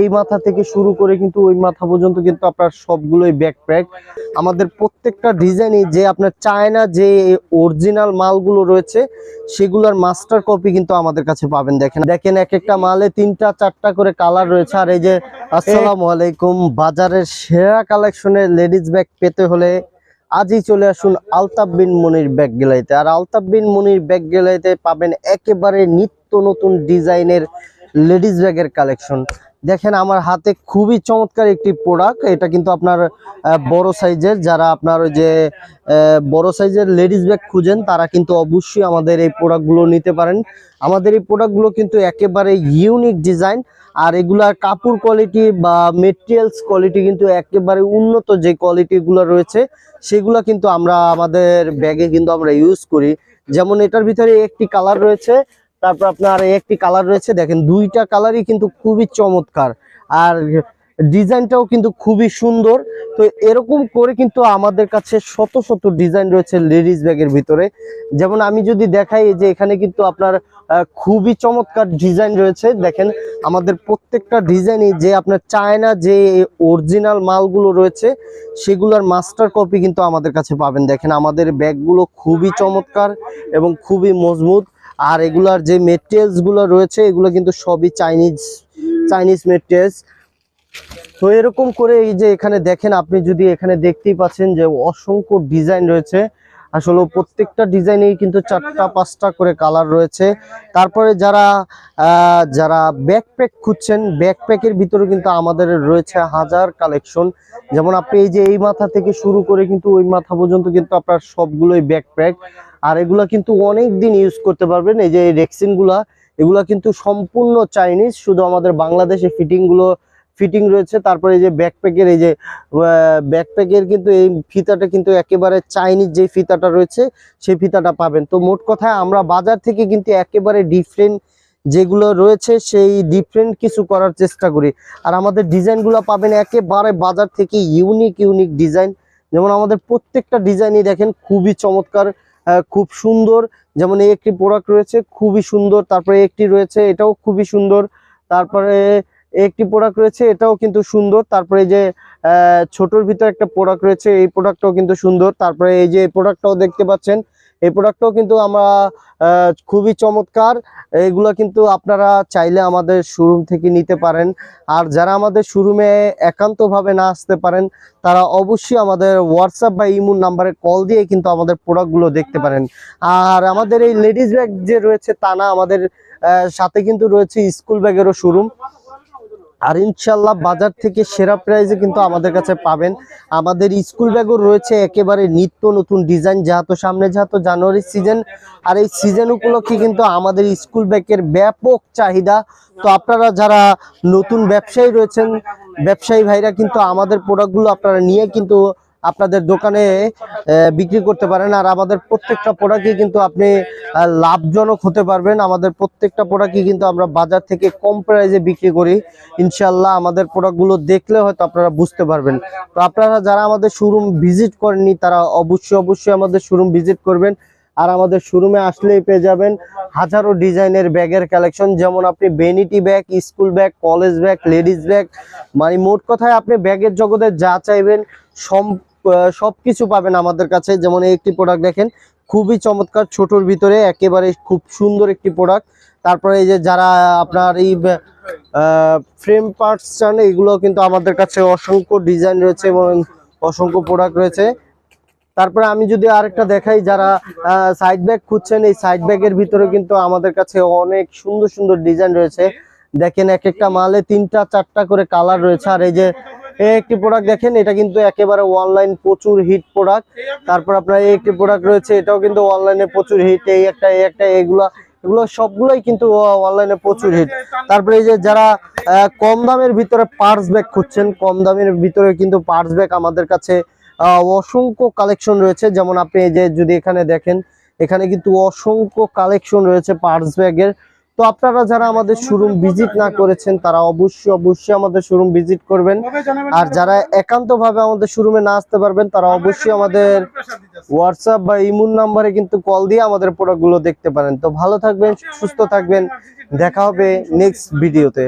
এই মাথা থেকে শুরু করে কিন্তু ওই মাথা পর্যন্ত কিন্তু আপনার সবগুলোই ব্যাকপ্যাক আমাদের প্রত্যেকটা ডিজাইনই যে আপনার চায়না যে অরিজিনাল মালগুলো রয়েছে, সেগুলোর মাস্টার কপি কিন্তু আমাদের কাছে পাবেন। দেখেন দেখেন এক একটা মালে তিনটা, চারটা করে কালার রয়েছে। আর এই যে, আসসালামু আলাইকুম, বাজারের সেরা কালেকশনের লেডিস ব্যাগ পেতে হলে আজই চলে আসুন আলতাফ বিন মনির ব্যাগ গেলাইতে। আর আলতাফ বিন মনির ব্যাগ গেলাইতে পাবেন একেবারে নিত্য নতুন ডিজাইনের লেডিস ব্যাগের কালেকশন দেখেন আমার হাতে খুবই চমৎকার একটি প্রোডাক্ট এটা কিন্তু আপনার বড় সাইজের। যারা আপনার ওই যে বড় সাইজের লেডিস ব্যাগ খুঁজেন, তারা কিন্তু অবশ্যই আমাদের এই প্রোডাক্টগুলো নিতে পারেন। আমাদের এই প্রোডাক্টগুলো কিন্তু একেবারে ইউনিক ডিজাইন আর এগুলার কাপড় কোয়ালিটি বা মেটেরিয়ালস কোয়ালিটি কিন্তু একেবারে উন্নত যে কোয়ালিটিগুলো রয়েছে, সেগুলো কিন্তু আমরা আমাদের ব্যাগে কিন্তু আমরা ইউজ করি। যেমন এটার ভিতরে একটি কালার রয়েছে তারপর আপনার একটি কালার রয়েছে, দেখেন দুইটা কালারই কিন্তু খুবই চমৎকার। আর ডিজাইনটাও কিন্তু খুবই সুন্দর। তো এরকম করে কিন্তু আমাদের কাছে শত শত ডিজাইন রয়েছে লেডিস ব্যাগের ভিতরে। যেমন আমি যদি দেখাই যে এখানে কিন্তু আপনার খুবই চমৎকার ডিজাইন রয়েছে। দেখেন আমাদের প্রত্যেকটা ডিজাইনই যে আপনার চায়না যে অরিজিনাল মালগুলো রয়েছে, সেগুলোর মাস্টার কপি কিন্তু আমাদের কাছে পাবেন। দেখেন আমাদের ব্যাগগুলো খুবই চমৎকার এবং খুবই মজবুত। আর এগুলার যে মেটেরিয়ালসগুলো রয়েছে, এগুলো কিন্তু সবই চাইনিজ চাইনিজ মেটেরিয়ালস তো এরকম করে এই যে এখানে দেখেন, আপনি যদি এখানে দেখতেই পাচ্ছেন যে অসংখ্য ডিজাইন রয়েছে। আসলে প্রত্যেকটা ডিজাইনেই কিন্তু চারটা, পাঁচটা করে কালার রয়েছে। তারপরে যারা যারা ব্যাকপ্যাক খুঁজছেন ব্যাকপ্যাকের ভিতরে কিন্তু আমাদের রয়েছে হাজার কালেকশন যেমন আপনি এই যে এই মাথা থেকে শুরু করে কিন্তু ওই মাথা পর্যন্ত কিন্তু আপনার সবগুলোই ব্যাকপ্যাক আর এগুলা কিন্তু অনেক দিন ইউজ করতে পারবেন। এই যে রেক্সিনগুলা এগুলা কিন্তু সম্পূর্ণ চাইনিজ শুধু আমাদের বাংলাদেশে ফিটিংগুলো ফিটিং রয়েছে। তারপরে এই যে ব্যাকপ্যাকের এই যে ব্যাকপ্যাকের কিন্তু এই ফিতাটা কিন্তু একেবারে চাইনিজ যে ফিতাটা রয়েছে, সেই ফিতাটা পাবেন। তো মোট কথায় আমরা বাজার থেকে কিন্তু একেবারে ডিফারেন্ট যেগুলো রয়েছে, সেই ডিফারেন্ট কিছু করার চেষ্টা করি। আর আমাদের ডিজাইনগুলো পাবেন একেবারে বাজার থেকে ইউনিক ইউনিক ডিজাইন যেমন আমাদের প্রত্যেকটা ডিজাইনই দেখেন, খুবই চমৎকার। খুব সুন্দর। যেমন এই একটি প্রোডাক্ট রয়েছে, খুবই সুন্দর। তারপরে একটি রয়েছে, এটাও খুবই সুন্দর। তারপরে একটি প্রোডাক্ট রয়েছে, এটাও কিন্তু সুন্দর। তারপরে যে ছোটর ভিতর একটা প্রোডাক্ট রয়েছে, এই প্রোডাক্টটাও কিন্তু সুন্দর। তারপরে এই যে প্রোডাক্টটাও দেখতে পাচ্ছেন এই প্রোডাক্টটাও কিন্তু আমরা খুবই চমৎকার। এগুলো কিন্তু আপনারা চাইলে আমাদের শোরুম থেকে নিতে পারেন। আর যারা আমাদের শোরুমে একান্তভাবে না আসতে পারেন, তারা অবশ্যই আমাদের হোয়াটসঅ্যাপ বা ইমুন নাম্বারে কল দিয়ে কিন্তু আমাদের প্রোডাক্টগুলো দেখতে পারেন। আর আমাদের এই লেডিস ব্যাগ যে রয়েছে তা না, আমাদের সাথে কিন্তু রয়েছে স্কুল ব্যাগেরও শোরুম আর ইনশাল্লাহ বাজার থেকে সেরা প্রাইসে কিন্তু আমাদের কাছে পাবেন। আমাদের স্কুল ব্যাগও রয়েছে, একেবারে নিত্য নতুন ডিজাইন, যেহেতু সামনে যেহেতু জানুয়ারির সিজন, আর এই সিজন উপলক্ষে কিন্তু আমাদের স্কুল ব্যাগের ব্যাপক চাহিদা। তো আপনারা যারা নতুন ব্যবসায়ী রয়েছেন, ব্যবসায়ী ভাইরা কিন্তু আমাদের প্রোডাক্টগুলো আপনারা নিয়ে কিন্তু আপনাদের দোকানে বিক্রি করতে পারেন। আর আমাদের প্রত্যেকটা প্রোডাক্টই কিন্তু আপনি লাভজনক হতে পারবেন। আমাদের প্রত্যেকটা প্রোডাক্টই কিন্তু আমরা বাজার থেকে কম প্রাইজে বিক্রি করি। ইনশাল্লাহ আমাদের প্রোডাক্টগুলো দেখলে হয়তো আপনারা বুঝতে পারবেন। তো আপনারা যারা আমাদের শোরুম ভিজিট করেননি, তারা অবশ্যই অবশ্যই আমাদের শোরুম ভিজিট করবেন। আর আমাদের শোরুমে আসলেই পেয়ে যাবেন হাজারো ডিজাইনের ব্যাগের কালেকশন। যেমন আপনি vanity bag school bag college bag ladies bag মানে মোট কথায় আপনি ব্যাগের জগতে যা চাইবেন সব কিছু পাবেন আমাদের কাছে। যেমন এই একটি প্রোডাক্ট দেখেন, খুবই চমৎকার, ছোটর ভিতরে একেবারে খুব সুন্দর একটি প্রোডাক্ট তারপরে এই যে যারা আপনার এই ফ্রেম পার্টস চান, এগুলো কিন্তু আমাদের কাছে অসংখ্য ডিজাইন রয়েছে এবং অসংখ্য প্রোডাক্ট রয়েছে। তারপরে আমি যদি আরেকটা দেখাই যারা সাইড ব্যাগ খুঁজছেন, এই সাইড ব্যাগের ভিতরে কিন্তু আমাদের কাছে অনেক সুন্দর সুন্দর ডিজাইন রয়েছে। দেখেন এক একটা মালে তিনটা, চারটা করে কালার রয়েছে। আর এই যে একটি প্রোডাক্ট দেখেন, এটা কিন্তু একেবারে অনলাইন প্রচুর হিট প্রোডাক্ট তারপর আপনার এই একটি প্রোডাক্ট রয়েছে, এটাও কিন্তু অনলাইনে প্রচুর হিট এই একটা এই একটা, এগুলা, এগুলো সবগুলোই কিন্তু অনলাইনে প্রচুর হিট তারপরে এই যে যারা কম দামের ভিতরে পার্স ব্যাগ খুঁজছেন, কম দামের ভিতরে কিন্তু পার্স ব্যাগ আমাদের কাছে অসংখ্য কালেকশন রয়েছে। যেমন আপনি এই যে যদি এখানে দেখেন এখানে কিন্তু অসংখ্য কালেকশন রয়েছে পার্স ব্যাগের তো আপনারা যারা আমাদের শোরুম ভিজিট না করেছেন তারা অবশ্যই অবশ্যই আমাদের শোরুম ভিজিট করবেন। আর যারা একান্ত ভাবে আমাদের শোরুমে না আসতে পারবেন তারা অবশ্যই আমাদের হোয়াটসঅ্যাপ বা ইমুন নাম্বারে কিন্তু কল দিয়ে আমাদের প্রোডাক্টগুলো দেখতে পারেন। তো ভালো থাকবেন সুস্থ থাকবেন। দেখা হবে নেক্সট ভিডিওতে